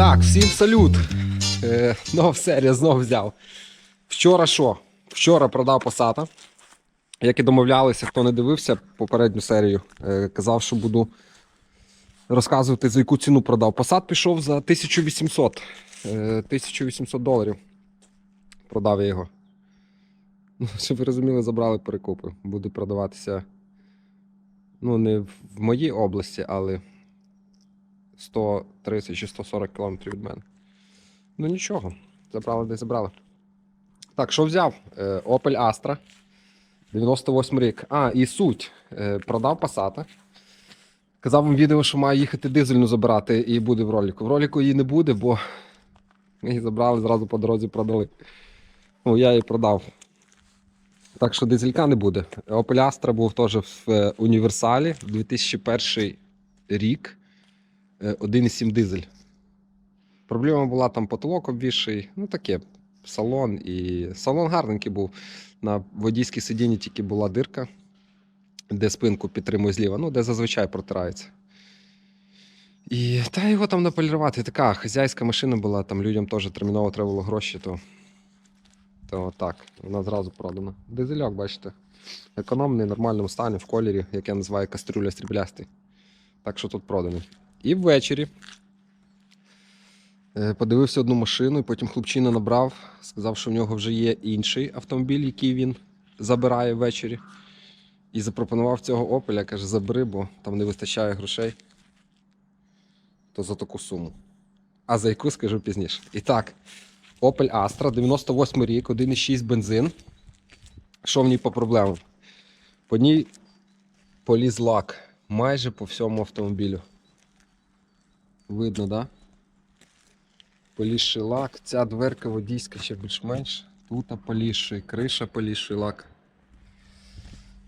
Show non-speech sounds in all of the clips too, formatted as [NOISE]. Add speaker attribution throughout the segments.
Speaker 1: Так, всім салют. Е, нова серія знову взяв. Вчора що? Вчора продав Passat. Як і домовлялися, хто не дивився попередню серію, е, казав, що буду розказувати, за яку ціну продав. Passat пішов за 1800. Е, 1800 доларів. Продав я його. Ну, щоб ви розуміли, забрали перекупи. Буде продаватися. Ну, не в моїй області, але 130 чи 140 кілометрів від мене. Ну нічого, забрали де забрали. Так, що взяв? Е, Opel Astra. 98 рік. А, і суть. Е, Продав Passat. Казав вам відео, що має їхати дизельну забирати і буде в ролику. В ролику її не буде, бо її забрали, зразу по дорозі продали. Ну, я її продав. Так що дизелька не буде. Opel Astra був теж в е, універсалі 2001 рік. Е, 1,7 дизель. Проблема була там потолок обвіший, ну таке, салон і. Салон гарненький був. На водійській сидінні тільки була дирка, де спинку підтримує зліва, ну, де зазвичай протирається. І та його там наполірувати. Така хазяйська машина була, там людям теж терміново треба було гроші, то, то так, вона зразу продана. Дизельок, бачите. Економний, в нормальному стані, в кольорі, як я називаю кастрюля сріблястий. Так що тут проданий. І ввечері е, подивився одну машину, і потім хлопчина набрав, сказав, що в нього вже є інший автомобіль, який він забирає ввечері. І запропонував цього Опеля, каже, забери, бо там не вистачає грошей. То за таку суму. А за яку скажу пізніше. І так, Opel Astra, 98 рік, 1,6 бензин. Що в ній по проблемам? По ній поліз лак майже по всьому автомобілю. Видно, да? Полізший лак. Ця дверка водійська ще більш-менш. Тут полізший, криша полізший лак.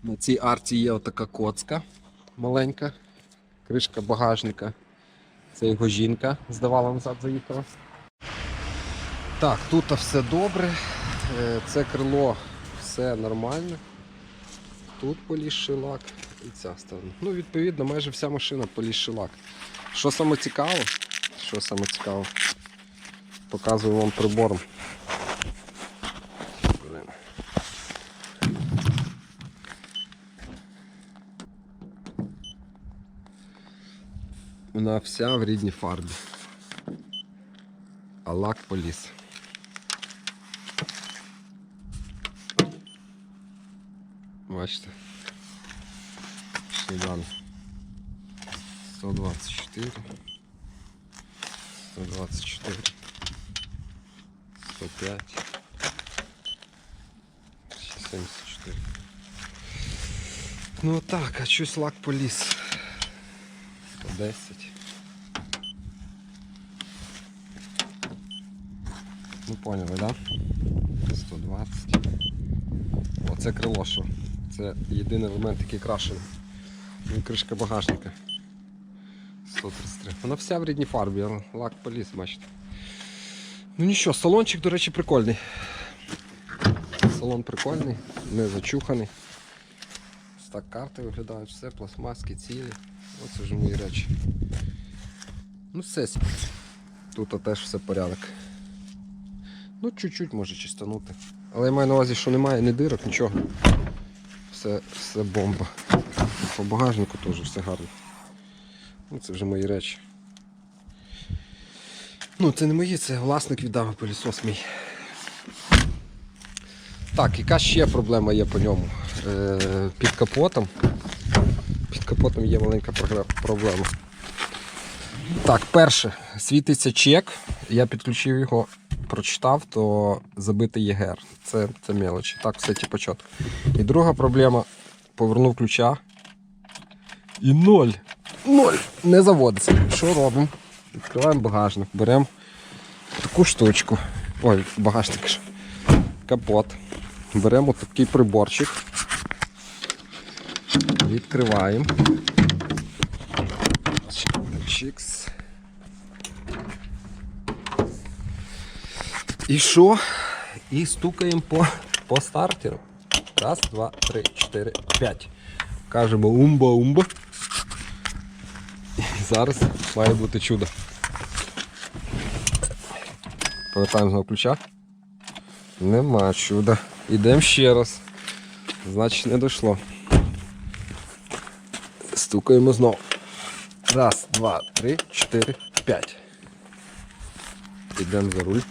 Speaker 1: На цій арці є отака коцка маленька. Кришка багажника. Це його жінка здавала назад, заїхала. Так, тут все добре. Е, Це крило все нормально. Тут полізший лак і ця сторона. Ну, відповідно, майже вся машина полізший лак. Що саме цікаво? Що саме цікаво? Показую вам прибором. Вона вся в рідній фарбі. А лак поліз. Бачите. Пішли далі. 124. 124. 105. 74. Ну так, а щось лак поліз. 110. Ну поняли, да? 120. Оце крило, що. Це єдиний елемент, який крашений. Ну кришка багажника. 133. Вона вся в рідній фарбі, лак поліз, бачите. Ну нічого, салончик, до речі, прикольний. Салон прикольний, не зачуханий. Ось так карти виглядають, все, пластмаски, цілі. Оце вже мої речі. Ну все. Тут теж все порядок. Ну, чуть-чуть може чистанути. Але я маю на увазі, що немає ні дирок, нічого. Все, все бомба. По багажнику теж все гарно. Ну, це вже мої речі. Ну, це не мої, це власник віддав пилісос мій. Так, яка ще проблема є по ньому? Е, під капотом. Під капотом є маленька проблема. Так, перше, світиться чек. Я підключив його, прочитав, то забитий ЄГР. Це, це мелочі. Так, все типу чітко. І друга проблема. Повернув ключа. І ноль. Ноль. Не заводиться. Що робимо? Відкриваємо багажник, беремо таку штучку. Ой, багажник. Капот. Беремо такий приборчик. Відкриваємо. Чикс. І що? І стукаємо по, по стартеру. Раз, два, три, чотири, п'ять. Кажемо умба-умба. Зараз має бути чудо. Повертаємо знову ключа. Нема чуда. Ідемо ще раз. Значить, не дійшло. Стукаємо знову. Раз, два, три, чотири, п'ять. Йдемо за руль.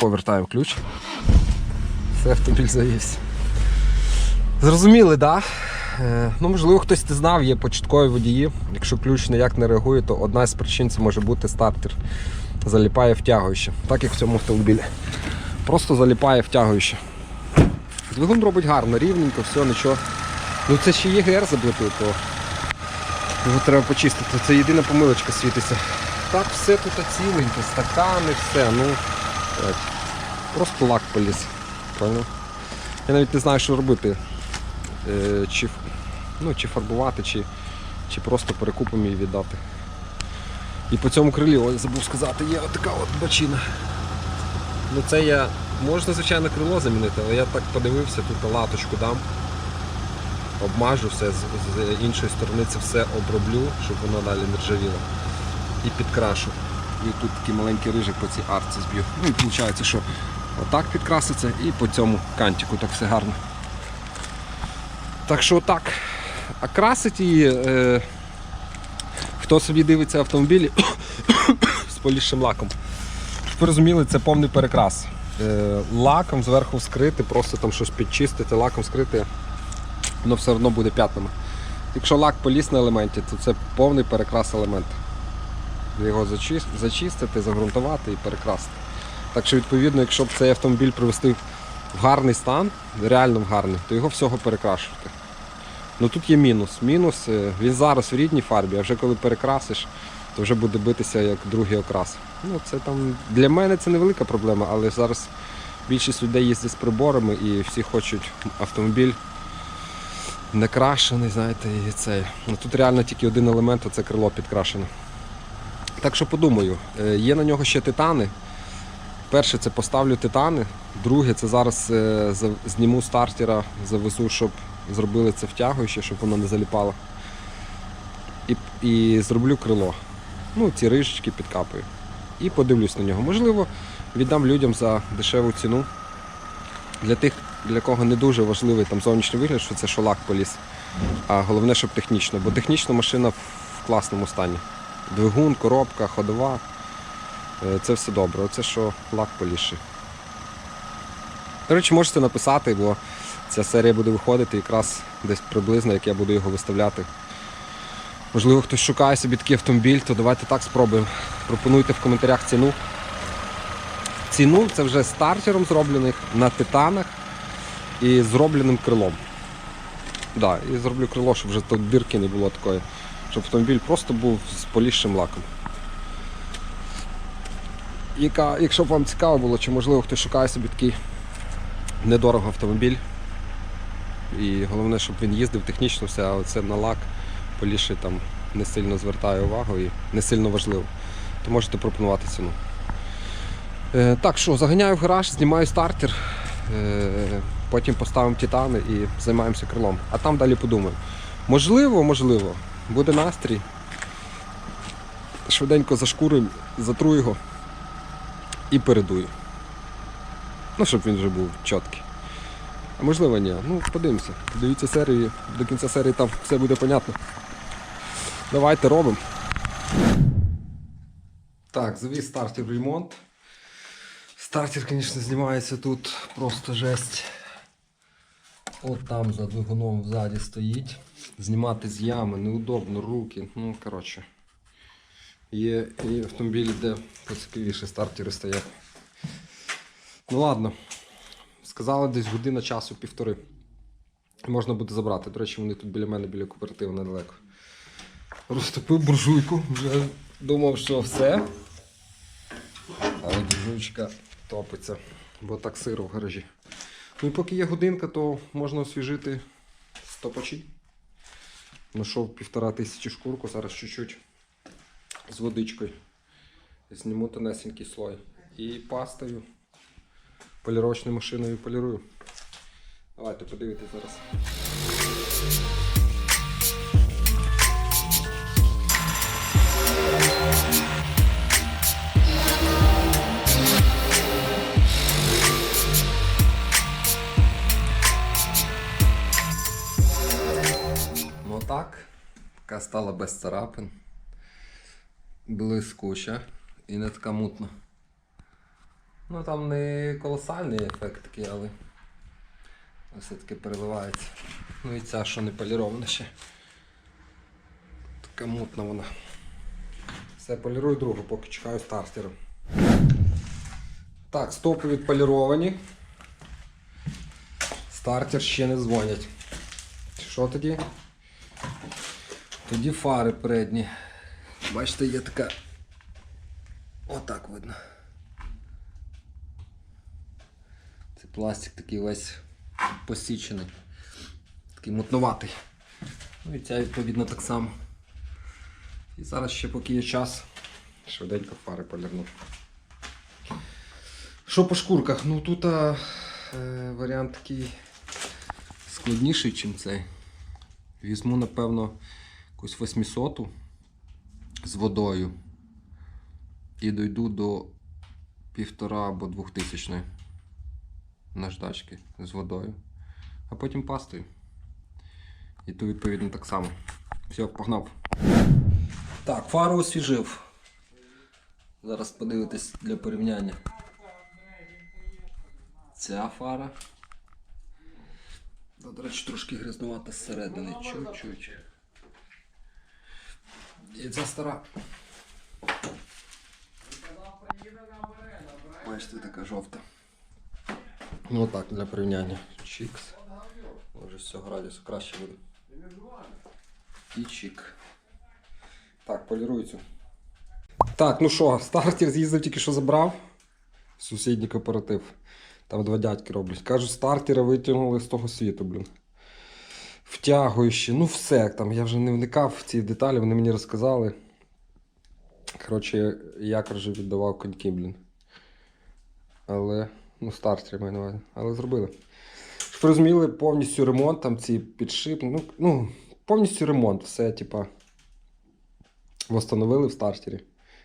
Speaker 1: Повертаємо ключ. Все, автомобіль завівся. Зрозуміли, так? Да? Е, ну, можливо, хтось не знав, є початкові водії. Якщо ключ ніяк не реагує, то одна з причин це може бути стартер. Заліпає втягуюче, так як в цьому автомобілі. Просто заліпає втягуюче. Двигун робить гарно, рівненько, все, нічого. Ну це ще ЄГР заблокує, то його треба почистити. Це єдина помилочка світиться. Так все тут ціленько, стакани, все. ну так. Просто лак поліз. Понял? Я навіть не знаю, що робити. Е, чи, ну, чи фарбувати, чи, чи просто перекупом її віддати. І по цьому крилі, ось забув сказати, є отака от бочина. Ну це я. Можна, звичайно, крило замінити, але я так подивився, тут латочку дам. Обмажу все, з іншої сторони це все оброблю, щоб воно далі не ржавіло. І підкрашу. І тут такий маленький рижик по цій арці зб'ю. Ну і виходить, що отак підкраситься і по цьому кантику так все гарно. Так що отак. А красить її, е, хто собі дивиться автомобілі [COUGHS] з полішим лаком. Ви розуміли, це повний перекрас. Е, лаком зверху вскрити, просто там щось підчистити, лаком скрити, воно все одно буде п'ятнами. Якщо лак поліз на елементі, то це повний перекрас елемента. Його зачис- зачистити, загрунтувати і перекрасити. Так що, відповідно, якщо б цей автомобіль привести в гарний стан, реально в гарний, то його всього перекрашувати. Ну тут є мінус. Мінус, е, він зараз в рідній фарбі, а вже коли перекрасиш, то вже буде битися як другий окрас. Ну, це там, для мене це невелика проблема, але зараз більшість людей їздять з приборами і всі хочуть автомобіль не крашений, знаєте, і цей. Ну, тут реально тільки один елемент, це крило підкрашене. Так що подумаю, е, є на нього ще титани. Перше це поставлю титани, друге це зараз е, зніму стартера, завезу, щоб зробили це втягуюче, щоб воно не заліпало. І, і зроблю крило. Ну, ці рижечки підкапаю. І подивлюсь на нього. Можливо, віддам людям за дешеву ціну. Для тих, для кого не дуже важливий там зовнішній вигляд, що це шолак поліз. А головне, щоб технічно, бо технічна машина в в класному стані. Двигун, коробка, ходова. Е, Це все добре. Оце що лак поліший. До речі, можете написати, бо ця серія буде виходити якраз десь приблизно, як я буду його виставляти. Можливо, хтось шукає собі такий автомобіль, то давайте так спробуємо. Пропонуйте в коментарях ціну. Ціну це вже стартером зроблених на титанах і зробленим крилом. Да, і зроблю крило, щоб вже тут дирки не було такої. Щоб автомобіль просто був з полішим лаком. Яка, якщо б вам цікаво було, чи можливо хтось шукає собі такий недорого автомобіль. І головне, щоб він їздив технічно все, а це на лак поліший там не сильно звертає увагу і не сильно важливо. То можете пропонувати ціну. Е, так що, заганяю в гараж, знімаю стартер, е, потім поставимо титани і займаємося крилом. А там далі подумаємо. Можливо, можливо, буде настрій. Швиденько зашкурюємо, затру його і передую. Ну, щоб він вже був чіткий. А можливо ні. Ну, подивимося. Дивіться серію, до кінця серії там все буде понятно. Давайте робимо. Так, завіз стартер ремонт. Стартер, звісно, знімається тут просто жесть. От там за двигуном ззаді стоїть. Знімати з ями неудобно, руки. Ну, коротше. Є і автомобілі, де поцікавіше стартери стоять. Ну ладно. Сказали десь година часу півтори. Можна буде забрати. До речі, вони тут біля мене, біля кооперативу недалеко. Розтопив буржуйку, вже думав, що все. Але буржуйчика топиться, бо так сиро в гаражі. Ну і поки є годинка, то можна освіжити стопачі. Знайшов півтора тисячі шкурку, зараз чуть-чуть з водичкою. Зніму тонесенький слой. І пастою, поліровочною машиною полірую. Давайте подивитися зараз. Ну так, така стала без царапин, блискуча і не така мутна. Ну там не колосальний ефект такий, але все-таки переливається. Ну і ця, що не полірована ще. Така мутна вона. Все, полірую другу, поки чекаю стартера. Так, стопи відполіровані. Стартер ще не дзвонять. Що тоді? Тоді фари передні. Бачите, є така. Отак видно. Це пластик такий весь посічений. Такий мутнуватий. Ну і ця відповідно так само. І зараз ще поки є час, швиденько фари полірну. Що по шкурках? Ну тут а, е, варіант такий складніший, ніж цей. Візьму, напевно, якусь 800 з водою. І дойду до півтора або двохтисячної наждачки з водою. А потім пастою. І ту відповідно так само. Все, погнав. Так, фару освіжив. Зараз подивитись для порівняння. Ця фара. До речі, трошки грязнувата зсередини. Чуть-чуть. І ця стара. Бачите, така жовта. Ну так, для порівняння. Чікс. Може з цього радіусу краще буде. І чік. Так, полірую цю. Так, ну що, стартер з'їздив тільки що забрав. Сусідній кооператив. Там два дядьки роблять. Кажуть, стартера витягнули з того світу, блін. Втягуючи, ну все там. Я вже не вникав в ці деталі, вони мені розказали. Коротше, я коротше, віддавав коньки, блін. Але. Ну, стартер маю на увазі. Але зробили. Щоб розуміли, повністю ремонт, там ці підшипники. Ну, ну, повністю ремонт. Все, типа. Восстановили в стартері.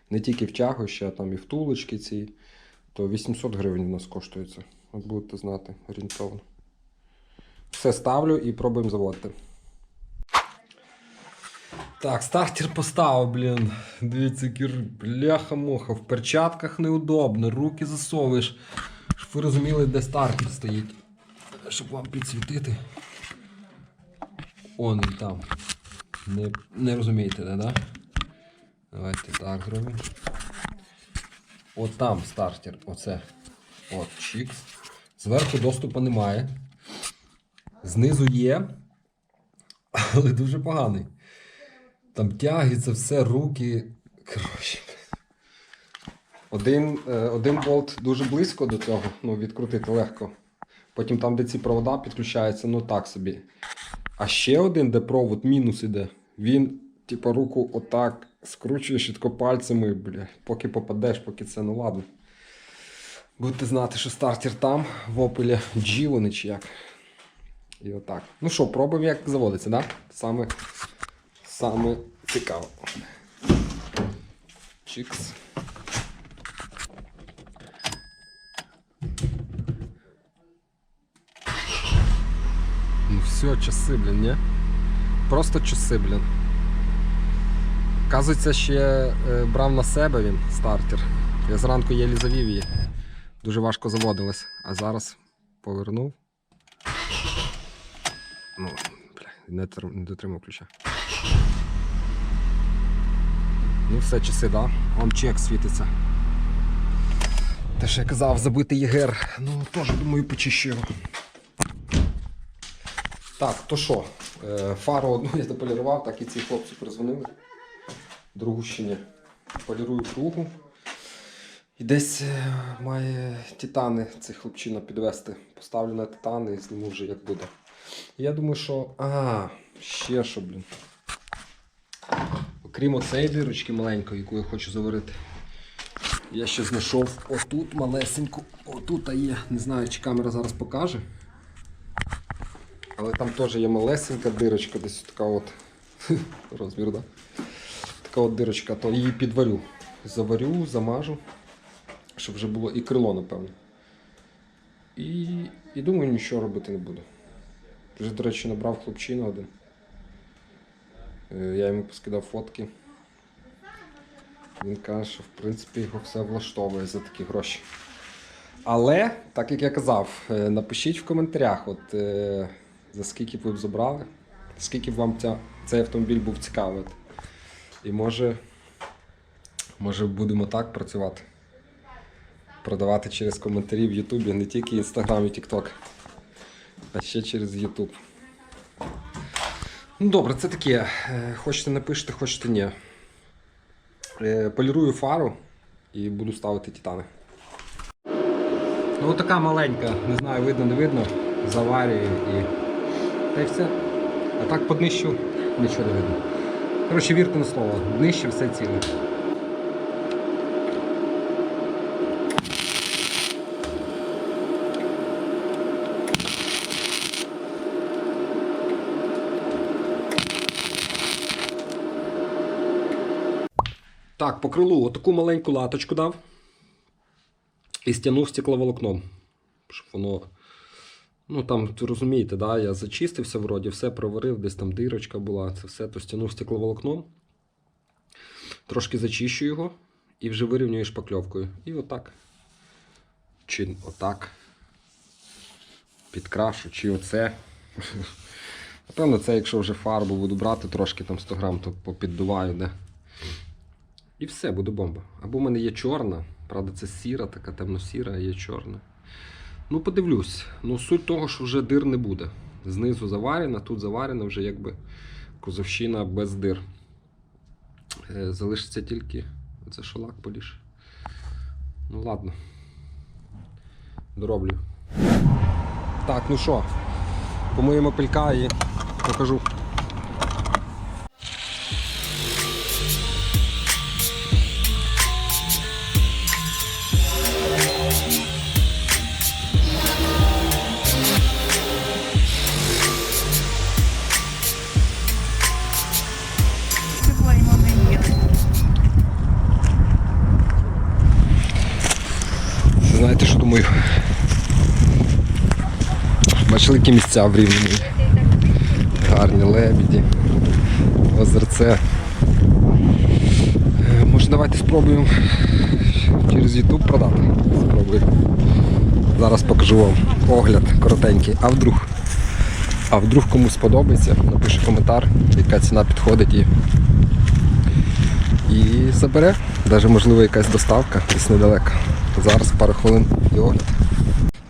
Speaker 1: Не тільки втягуючи, а там і втулочки ці. То 800 гривень у нас коштує це. От будете знати орієнтовно. Все ставлю і пробуємо заводити. Так, стартер поставив, блін. Дивіться, який р- бляха-муха. В перчатках неудобно, руки засовуєш. Ви розуміли, де стартер стоїть. Щоб вам підсвітити. Он він там. Не, не розумієте, де, да? Давайте так зробимо. От там стартер. Оце. От, чікс. Зверху доступу немає. Знизу є, але дуже поганий. Там тягиться все, руки. Коротше. Один, е, один болт дуже близько до цього, ну, відкрутити легко. Потім там, де ці провода підключаються, ну так собі. А ще один, де провод мінус іде, він, типу, руку отак скручуєш і тако пальцями, бля, поки попадеш, поки це, ну ладно. Будете знати, що стартер там, в опелі G вони чи як. І отак. Ну що, пробуємо, як заводиться, да? Саме, саме цікаво. Чікс. Ну все, часи, блін, ні? Просто часи, блін. Казується, ще е, брав на себе він стартер. Я зранку єлі завів її. Дуже важко заводилась. А зараз повернув. Ну, бля, не, не дотримав ключа. Ну, все часи, да? Он чек світиться. Те, що я казав, забитий ЄГР. Ну, теж, думаю, почищу його. Так, то що? Е, Фару одну я дополірував, так і ці хлопці призвонили. Другу ще ні. Полірую другу. І десь е, має титани цей хлопчина підвести. Поставлю на титани і зніму вже як буде. Я думаю, що. А, ще що, блін. Окрім оцеї дирочки маленької, яку я хочу заварити. Я ще знайшов отут малесеньку. Отут є. Не знаю, чи камера зараз покаже. Але там теж є малесенька дирочка, десь така от. [LAUGHS] Розмір, да? Така от дирочка, то її підварю. Заварю, замажу. Щоб вже було і крило, напевно. І, і думаю, нічого робити не буду. Вже, до речі, набрав хлопчину один. Е, Я йому поскидав фотки. Він каже, що в принципі його все влаштовує за такі гроші. Але, так як я казав, е, напишіть в коментарях, от, е, за скільки б ви б забрали, скільки б вам ця, цей автомобіль був цікавий. І може, може будемо так працювати. Продавати через коментарі в Ютубі, не тільки Інстаграм і Тікток, а ще через Ютуб. Ну добре, це таке. Е, Хочете напишете, хочете ні. Е, Полірую фару і буду ставити титани. Ну така маленька, не знаю, видно, не видно, з аварією і. Та й все. А так по днищу нічого не видно. Коротше, вірте на слово, днище все ціле. Так, по крилу отаку маленьку латочку дав і стягнув стекловолокном. Щоб воно. Ну там, розумієте, да, я зачистився вроді, все проварив, десь там дирочка була, це все, то стягнув стекловолокном. Трошки зачищу його і вже вирівнюю шпакльовкою. І отак. Чи отак. Підкрашу, чи оце. [LAUGHS] Напевно, це якщо вже фарбу буду брати трошки там 100 грам, то попіддуваю, де. І все, буде бомба. Або в мене є чорна, правда, це сіра, така темно-сіра, є чорна. Ну, подивлюсь. Ну, суть того, що вже дир не буде. Знизу заварена, тут заварена вже якби козовщина без дир. Е, Залишиться тільки оце шолак поліж. Ну ладно. Дороблю. Так, ну що, помиємо пилька і покажу. Бачили, які місця в Рівному. Гарні лебіді, озерце. Е, Може давайте спробуємо через YouTube продати. Спробуємо. Зараз покажу вам огляд коротенький. А вдруг? А вдруг комусь сподобається, напиши коментар, яка ціна підходить і, і забере. Навіть можливо якась доставка десь недалеко. Зараз пару хвилин і огляд.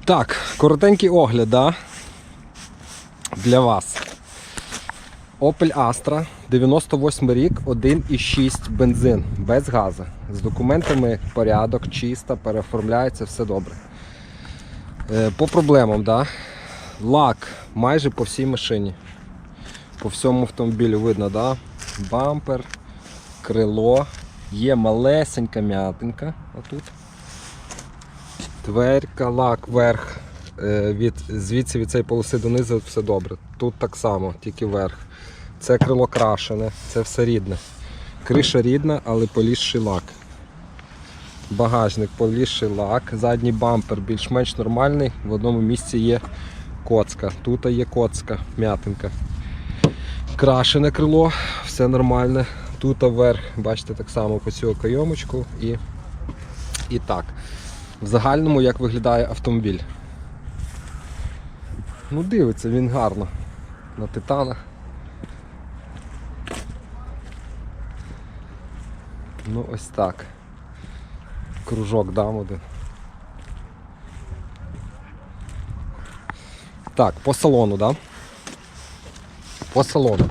Speaker 1: Так, коротенький огляд, да? Для вас. Opel Astra, 98 рік, 1,6 бензин, без газу. З документами порядок, чисто, переоформляється, все добре. Е, по проблемам, да? лак майже по всій машині. По всьому автомобілю видно, да? бампер, крило, є малесенька м'ятинка отут. Дверка, лак, верх. Е, Від, звідси від цієї полоси донизу все добре. Тут так само, тільки верх. Це крило крашене, це все рідне. Криша рідна, але полізший лак. Багажник полізший лак. Задній бампер більш-менш нормальний. В одному місці є коцка. Тут є коцка, м'ятинка. Крашене крило, все нормальне. Тут верх, бачите, так само по цю кайомочку і, і так. В загальному як виглядає автомобіль. Ну, дивиться він гарно на титанах. Ну ось так. Кружок дам один. Так, по салону, да? По салону.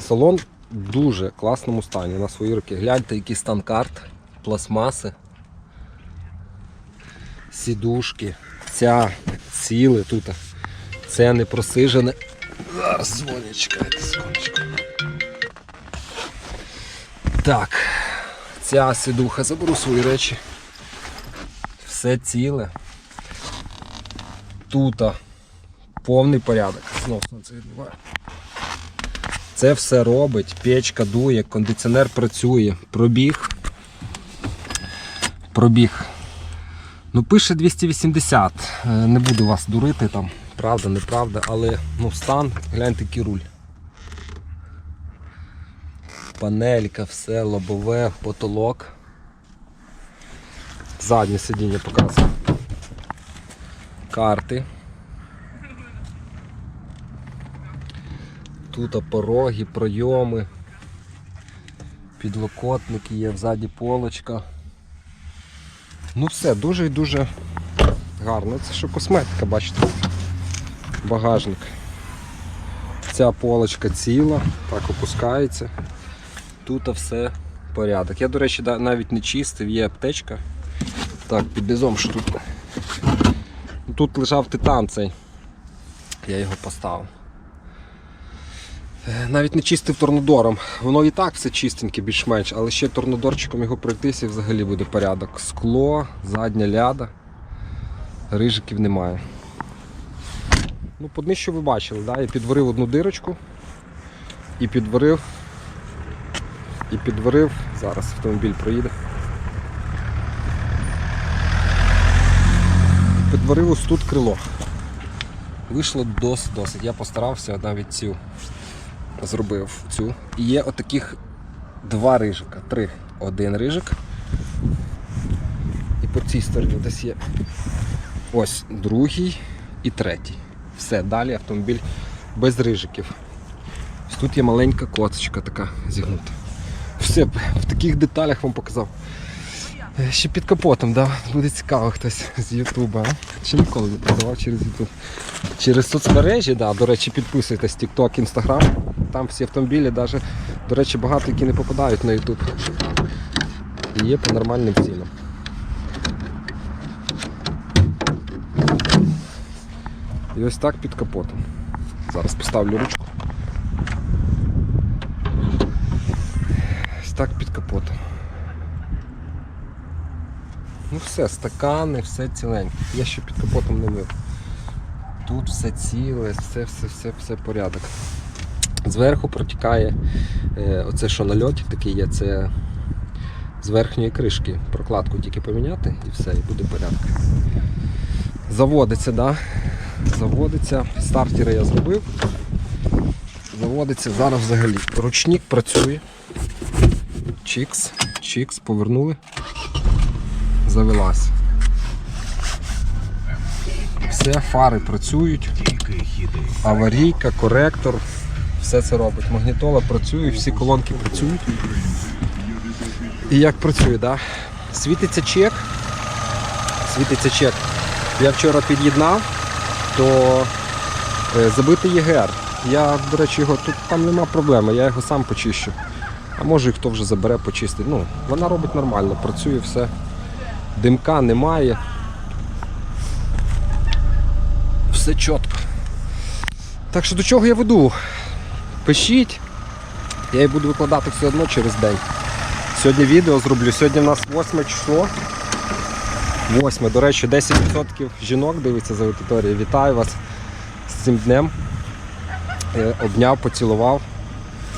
Speaker 1: Салон в дуже класному стані на свої руки. Гляньте, який стан карт, пластмаси сідушки, ця ціле тут. Це не просижене. Зараз чекайте секундочку. Так, ця сідуха, заберу свої речі. Все ціле. Тут повний порядок. Знов це відбуває. Це все робить, печка дує, кондиціонер працює, пробіг. Пробіг Ну, пише 280. Е, Не буду вас дурити там, правда, неправда, але ну, стан, гляньте який руль. панелька, все, лобове, потолок. Заднє сидіння показує. Карти. Тут пороги, пройоми, підлокотники є, взаді полочка. Ну все, дуже і дуже гарно. Це що косметика, бачите. Багажник. Ця полочка ціла, так опускається. Тут все порядок. Я, до речі, навіть не чистив, є аптечка. Так, під низом що тут. Тут лежав титан цей. Я його поставив. Е, Навіть не чистив торнодором. Воно і так все чистеньке, більш-менш, але ще торнодорчиком його пройтися і взагалі буде порядок. Скло, задня ляда, рижиків немає. Ну, по днищу ви бачили, да? я підварив одну дирочку і підварив. І підварив. Зараз автомобіль проїде. Підварив ось тут крило. Вийшло досить досить. Я постарався навіть цю зробив цю. І є отаких два рижика. Три. Один рижик. І по цій стороні десь є ось другий і третій. Все, далі автомобіль без рижиків. Ось тут є маленька коцочка така зігнута. Все, в таких деталях вам показав. Е, Ще під капотом, да? буде цікаво хтось з Ютуба. Чи ніколи не продавав через Ютуб. Через соцмережі, да, до речі, підписуйтесь TikTok, Instagram. Там всі автомобілі, даже, до речі, багато які не попадають на. І є по нормальним цінам. І ось так під капотом. Зараз поставлю ручку. Ось так під капотом. Ну все, стакани, все ціленьке. Я ще під капотом не мив. Тут все ціле, все, все, все, все порядок. Зверху протікає е, оце, що нальотик такий є, це з верхньої кришки. Прокладку тільки поміняти і все, і буде порядок. Заводиться, да? Заводиться. Стартери я зробив. Заводиться зараз взагалі. Ручник працює. Чікс, чікс, повернули. Завелась. Все, фари працюють. Аварійка, коректор, все це робить. Магнітола працює, всі колонки працюють. І як працює, да? Світиться чек. Світиться чек. Я вчора під'єднав, то е, забитий ЄГР. Я, до речі, його тут там нема проблеми, я його сам почищу. А може і хто вже забере, почистить. Ну, вона робить нормально, працює все. Димка немає. Все чітко. Так що до чого я веду? Пишіть. Я її буду викладати все одно через день. Сьогодні відео зроблю. Сьогодні в нас 8 число. 8. До речі, 10% жінок дивиться за аудиторією. Вітаю вас з цим днем. Е, Обняв, поцілував,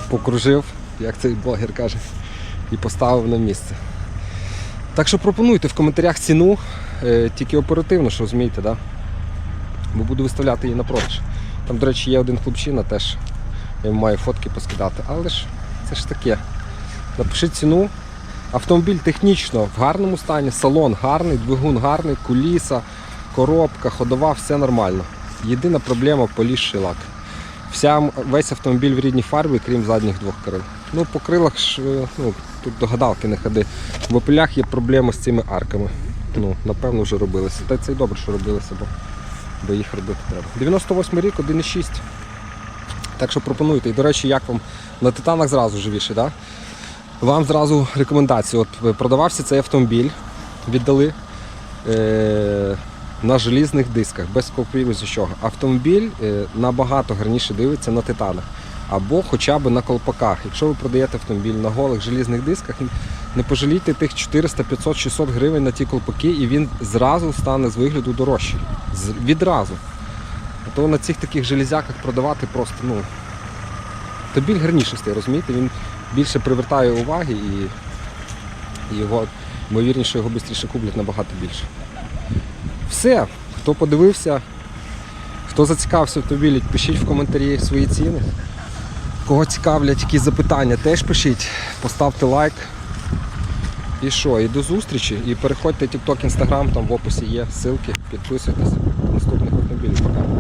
Speaker 1: покружив, як цей блогер каже, і поставив на місце. Так що пропонуйте в коментарях ціну, е, тільки оперативно, що розумієте, да? бо буду виставляти її на продаж. Там, до речі, є один хлопчина теж, я маю фотки поскидати, але ж це ж таке. Напишіть ціну. Автомобіль технічно в гарному стані, салон гарний, двигун гарний, куліса, коробка, ходова, все нормально. Єдина проблема полізший лак. Вся, весь автомобіль в рідній фарбі, крім задніх двох крил. Ну, по крилах ж, е, ну, тут до гадалки не ходи. В опелях є проблема з цими арками. Ну, напевно, вже робилися. Та це й добре, що робилися, бо, бо їх робити треба. 98 рік, 1,6. Так що пропонуйте. І, до речі, як вам на титанах зразу живіше, да? Вам зразу рекомендацію. От е, продавався цей автомобіль, віддали е- на желізних дисках, без копій, без нічого. Автомобіль е- набагато гарніше дивиться на титанах. Або хоча б на колпаках. Якщо ви продаєте автомобіль на голих желізних дисках, не пожалійте тих 400, 500, 600 гривень на ті колпаки, і він зразу стане з вигляду дорожчий. З- відразу. А то на цих таких железяках продавати просто, ну. Автомобіль гарніше стає, розумієте? Він більше привертає уваги і, його, ймовірніше, його швидше куплять набагато більше. Все, хто подивився, хто зацікавився автомобілі, пишіть в коментарі свої ціни. Кого цікавлять якісь запитання, теж пишіть, поставте лайк. І що, і до зустрічі. І переходьте TikTok, Instagram, там в описі є ссылки, підписуйтесь. Наступних автомобілів. Пока.